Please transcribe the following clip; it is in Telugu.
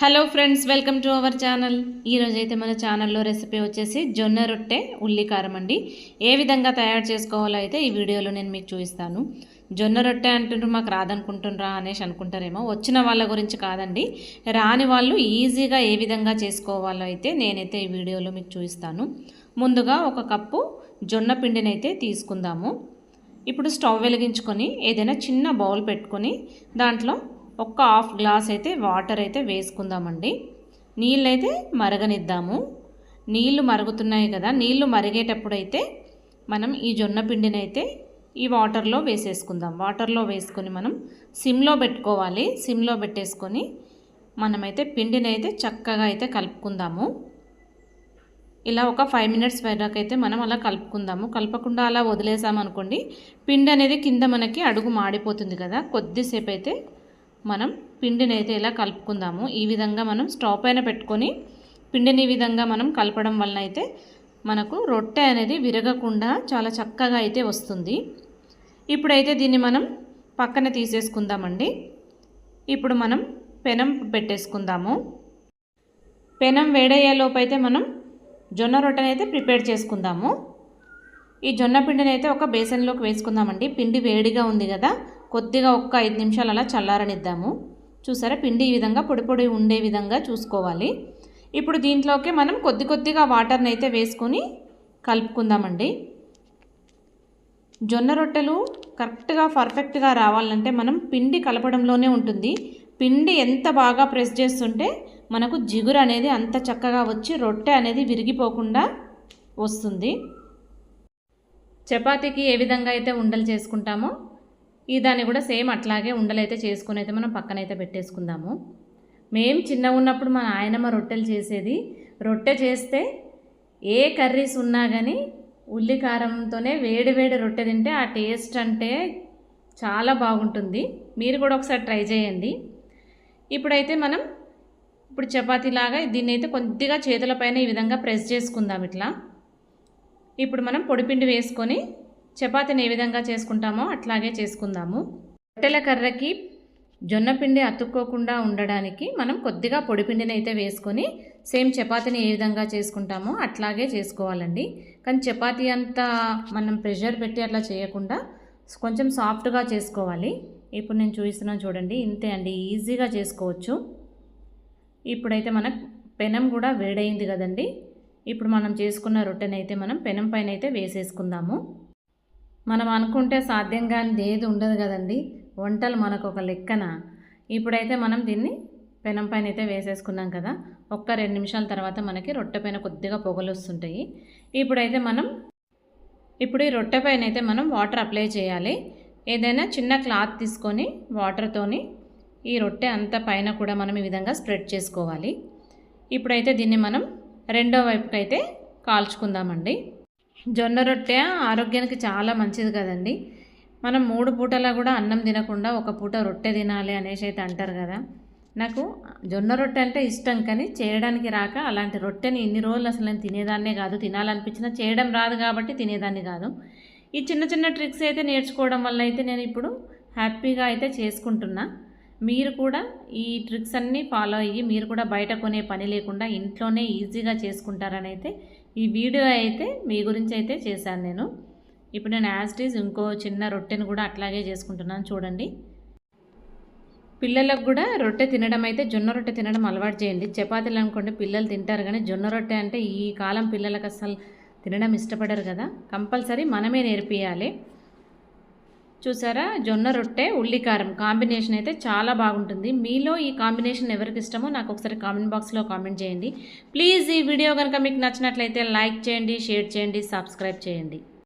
Hello friends welcome to our channel ఈరోజైతే మన ఛానల్లో రెసిపీ వచ్చేసి జొన్న రొట్టె ఉల్లికారం అండి. ఏ విధంగా తయారు చేసుకోవాలో అయితే ఈ వీడియోలో నేను మీకు చూపిస్తాను. జొన్న రొట్టె అంటుండ్రు మాకు రాదనుకుంటుండ్రా అనేసి అనుకుంటారేమో. వచ్చిన వాళ్ళ గురించి కాదండి. రాని వాళ్ళు ఈజీగా ఏ విధంగా చేసుకోవాలో అయితే నేనైతే ఈ వీడియోలో మీకు చూపిస్తాను. ముందుగా ఒక కప్పు జొన్న పిండిని అయితే తీసుకుందాము. ఇప్పుడు స్టవ్ వెలిగించుకొని ఏదైనా చిన్న బౌల్ పెట్టుకొని దాంట్లో ఒక్క హాఫ్ గ్లాస్ అయితే వాటర్ అయితే వేసుకుందామండి. నీళ్ళు అయితే మరగనిద్దాము. నీళ్ళు మరుగుతున్నాయి కదా నీళ్ళు మరిగేటప్పుడు అయితే మనం ఈ జొన్న పిండిని అయితే ఈ వాటర్లో వేసేసుకుందాం. వాటర్లో వేసుకొని మనం సిమ్లో పెట్టుకోవాలి. సిమ్లో పెట్టేసుకొని మనమైతే పిండిని అయితే చక్కగా అయితే కలుపుకుందాము. ఇలా ఒక ఫైవ్ మినిట్స్ వరకు అయితే మనం అలా కలుపుకుందాము. కలపకుండా అలా వదిలేసామనుకోండి పిండి అనేది కింద మనకి అడుగు మాడిపోతుంది కదా. కొద్దిసేపు అయితే మనం పిండిని అయితే ఇలా కలుపుకుందాము? ఈ విధంగా మనం స్టవ్ పైన పెట్టుకొని పిండిని ఈ విధంగా మనం కలపడం వలన అయితే మనకు రొట్టె అనేది విరగకుండా చాలా చక్కగా అయితే వస్తుంది. ఇప్పుడైతే దీన్ని మనం పక్కన తీసేసుకుందామండి. ఇప్పుడు మనం పెనం పెట్టేసుకుందాము. పెనం వేడయ్యేలోపు అయితే మనం జొన్న రొట్టెని అయితే ప్రిపేర్ చేసుకుందాము. ఈ జొన్న పిండిని అయితే ఒక బేసన్లోకి వేసుకుందామండి. పిండి వేడిగా ఉంది కదా కొద్దిగా ఒక్క ఐదు నిమిషాలు అలా చల్లారనిద్దాము. చూసారా? పిండి ఈ విధంగా పొడి పొడి ఉండే విధంగా చూసుకోవాలి. ఇప్పుడు దీంట్లోకి మనం కొద్ది కొద్దిగా వాటర్ని అయితే వేసుకొని కలుపుకుందామండి. జొన్న రొట్టెలు కరెక్ట్గా పర్ఫెక్ట్గా రావాలంటే మనం పిండి కలపడంలోనే ఉంటుంది. పిండి ఎంత బాగా ప్రెస్ చేస్తుంటే మనకు జిగురు అనేది అంత చక్కగా వచ్చి రొట్టె అనేది విరిగిపోకుండా వస్తుంది. చపాతీకి ఏ విధంగా అయితే ఉండలు చేసుకుంటామో ఈ దాన్ని కూడా సేమ్ అట్లాగే ఉండలైతే చేసుకుని అయితే మనం పక్కనైతే పెట్టేసుకుందాము. మేము చిన్నగా ఉన్నప్పుడు మా నాయనమ్మ రొట్టెలు చేసేది. రొట్టె చేస్తే ఏ కర్రీస్ ఉన్నా కానీ ఉల్లి కారంతోనే వేడి వేడి రొట్టె తింటే ఆ టేస్ట్ అంటే చాలా బాగుంటుంది. మీరు కూడా ఒకసారి ట్రై చేయండి. ఇప్పుడైతే మనం ఇప్పుడు చపాతీలాగా దీన్ని అయితే కొద్దిగా చేతులపైన ఈ విధంగా ప్రెస్ చేసుకుందాం ఇట్లా. ఇప్పుడు మనం పొడిపిండి వేసుకొని చపాతీని ఏ విధంగా చేసుకుంటామో అట్లాగే చేసుకుందాము. రొట్టెల కర్రకి జొన్న పిండి అతుక్కోకుండా ఉండడానికి మనం కొద్దిగా పొడిపిండిని అయితే వేసుకొని సేమ్ చపాతీని ఏ విధంగా చేసుకుంటామో అట్లాగే చేసుకోవాలండి. కానీ చపాతీ అంతా మనం ప్రెషర్ పెట్టి అట్లా చేయకుండా కొంచెం సాఫ్ట్గా చేసుకోవాలి. ఇప్పుడు నేను చూపిస్తున్నాను చూడండి ఇంతే అండి ఈజీగా చేసుకోవచ్చు. ఇప్పుడైతే మన పెనం కూడా వేడైంది కదండి. ఇప్పుడు మనం చేసుకున్న రొట్టెనైతే మనం పెనం పైన అయితే వేసేసుకుందాము. మనం అనుకుంటే సాధ్యం కానిది ఏది ఉండదు కదండి. వంటలు మనకు ఒక లెక్కన. ఇప్పుడైతే మనం దీన్ని పెనం పైన అయితే వేసేసుకున్నాం కదా. ఒక్క రెండు నిమిషాల తర్వాత మనకి రొట్టె పైన కొద్దిగా పొగలు వస్తుంటాయి. ఇప్పుడైతే మనం ఇప్పుడు ఈ రొట్టె పైన అయితే మనం వాటర్ అప్లై చేయాలి. ఏదైనా చిన్న క్లాత్ తీసుకొని వాటర్తోని ఈ రొట్టె అంత పైన కూడా మనం ఈ విధంగా స్ప్రెడ్ చేసుకోవాలి. ఇప్పుడైతే దీన్ని మనం రెండో వైపుకైతే అయితే కాల్చుకుందామండి. జొన్న రొట్టె ఆరోగ్యానికి చాలా మంచిది కదండి. మనం మూడు పూటలా కూడా అన్నం తినకుండా ఒక పూట రొట్టె తినాలి అనేసి అయితే అంటారు కదా. నాకు జొన్న రొట్టె అంటే ఇష్టం కానీ చేయడానికి రాక అలాంటి రొట్టెని ఇన్ని రోజులు అసలు నేను తినేదాన్నే కాదు. తినాలనిపించినా చేయడం రాదు కాబట్టి తినేదాన్ని కాదు. ఈ చిన్న చిన్న ట్రిక్స్ అయితే నేర్చుకోవడం వల్ల అయితే నేను ఇప్పుడు హ్యాపీగా అయితే చేసుకుంటున్నా. మీరు కూడా ఈ ట్రిక్స్ అన్నీ ఫాలో అయ్యి మీరు కూడా బయట కొనే పని లేకుండా ఇంట్లోనే ఈజీగా చేసుకుంటారని అయితే ఈ వీడియో అయితే మీ గురించి అయితే చేశాను నేను. ఇప్పుడు నేను యాస్టీస్ ఇంకో చిన్న రొట్టెను కూడా అట్లాగే చేసుకుంటున్నాను చూడండి. పిల్లలకు కూడా రొట్టె తినడం అయితే జొన్న రొట్టె తినడం అలవాటు చేయండి. చపాతీలు అనుకోండి పిల్లలు తింటారు కానీ జొన్న రొట్టె అంటే ఈ కాలం పిల్లలకు అసలు తినడం ఇష్టపడరు కదా. కంపల్సరీ మనమే నేర్పియాలి. చూసారా? జొన్న రొట్టె ఉల్లికారం. కాంబినేషన్ అయితే చాలా బాగుంటుంది. మీలో ఈ కాంబినేషన్ ఎవరికి ఇష్టమో నాకు ఒకసారి కామెంట్ బాక్స్లో కామెంట్ చేయండి. ప్లీజ్ ఈ వీడియో కనుక మీకు నచ్చినట్లయితే లైక్ చేయండి షేర్ చేయండి సబ్స్క్రైబ్ చేయండి.